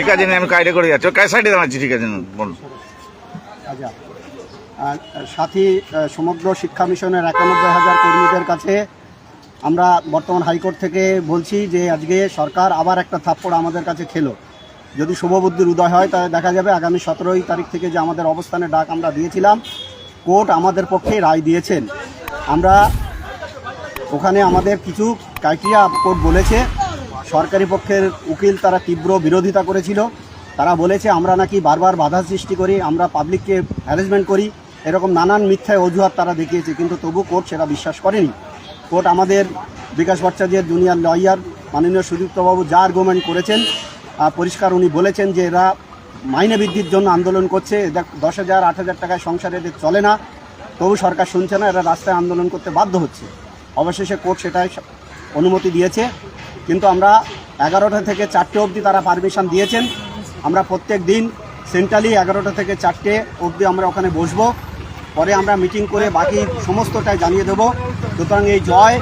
ঠিক আছে আমি কাইডে করে যাচ্ছি। কায় সাইডে দাঁড়াচ্ছি, ঠিক আছে বলুন। আচ্ছা। সাথী সমগ্র শিক্ষা মিশনের একানব্বই হাজার কর্মীদের কাছে আমরা বর্তমান হাইকোর্ট থেকে বলছি যে, আজকে সরকার আবার একটা থাপ্পড় আমাদের কাছে খেলো। যদি শুভবুদ্ধির উদয় হয়, তাহলে দেখা যাবে আগামী সতেরোই তারিখ থেকে যে আমাদের অবস্থানে ডাক আমরা দিয়েছিলাম, কোর্ট আমাদের পক্ষে রায় দিয়েছেন। আমরা ওখানে আমাদের কিছু ক্রাইটেরিয়া কোর্ট বলেছে সরকারি পক্ষের উকিল তারা তীব্র বিরোধিতা করেছিল। তারা বলেছে, আমরা নাকি বারবার বাধা সৃষ্টি করি, আমরা পাবলিককে হ্যারাসমেন্ট করি। এরকম নানান মিথ্যায় অজুহাত তারা দেখিয়েছে, কিন্তু তবু কোর্ট সেটা বিশ্বাস করেনি। কোর্ট আমাদের বিকাশ ভট্টাচার্যের জুনিয়র লয়ার মাননীয় সুদীপ্তবাবু যা আর্গুমেন্ট করেছেন পরিষ্কার উনি বলেছেন যে এরা মাইনে বৃদ্ধির জন্য আন্দোলন করছে। এদের দশ হাজার, আট হাজার টাকায় সংসার এদের চলে না, তবু সরকার শুনছে না, এরা রাস্তায় আন্দোলন করতে বাধ্য হচ্ছে। অবশেষে কোর্ট সেটাই অনুমতি দিয়েছে। কিন্তু আমরা এগারোটা থেকে চারটে অবধি তারা পারমিশন দিয়েছেন। আমরা প্রত্যেক দিন সেন্ট্রালি এগারোটা থেকে চারটে অবধি আমরা ওখানে বসবো। পরে আমরা মিটিং করে বাকি সমস্তটাই জানিয়ে দেবো। সুতরাং এই জয়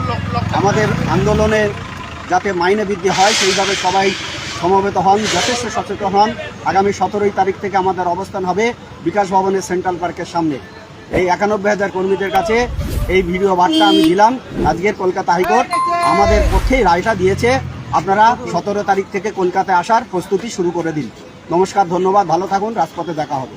আমাদের আন্দোলনে যাতে মাইনে বৃদ্ধি হয়, সেইভাবে সবাই সমবেত হন, যথেষ্ট সচেতন হন। আগামী সতেরোই তারিখ থেকে আমাদের অবস্থান হবে বিকাশ ভবনের সেন্ট্রাল পার্কের সামনে। এই একানব্বই হাজার কর্মীদের কাছে এই ভিডিও বার্তা আমি দিলাম। আজকের কলকাতা হাইকোর্ট। আমাদের পক্ষেই রায়টা দিয়েছে। আপনারা সতেরো তারিখ থেকে কলকাতায় আসার প্রস্তুতি শুরু করে দিন। নমস্কার, ধন্যবাদ, ভালো থাকুন, রাজপথে দেখা হবে।